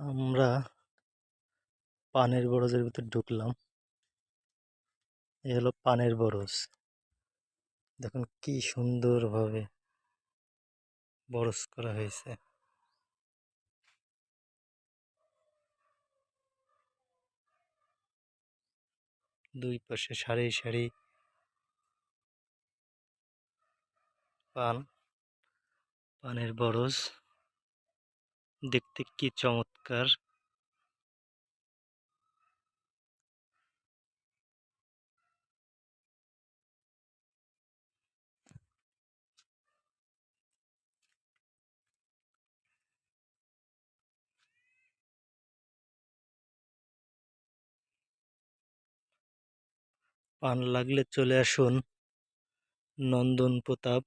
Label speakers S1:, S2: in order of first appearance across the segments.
S1: আমরা পানের বরজের ভিতর ঢুকলাম। এ হলো পানের বরজ। দেখুন কি সুন্দরভাবে বরজ করা হয়েছে। দুই পাশে সারি সারি পান, পানের বরজ। দেখতে কি চমৎকার! পান লাগলে চলে আসুন। নন্দন প্রতাপ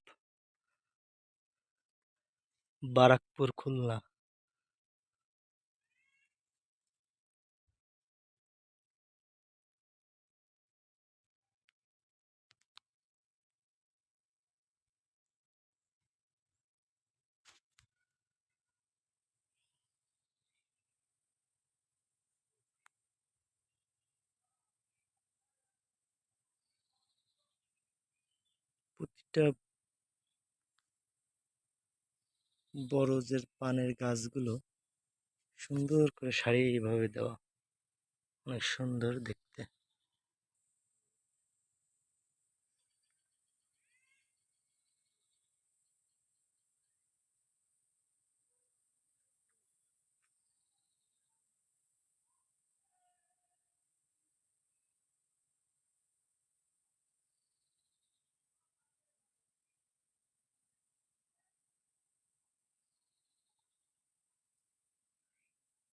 S1: বারাকপুর খুলনা। প্রতিটা বরজের পানের গাছগুলো সুন্দর করে সারি সারিভাবে দেওয়া। অনেক সুন্দর দেখতে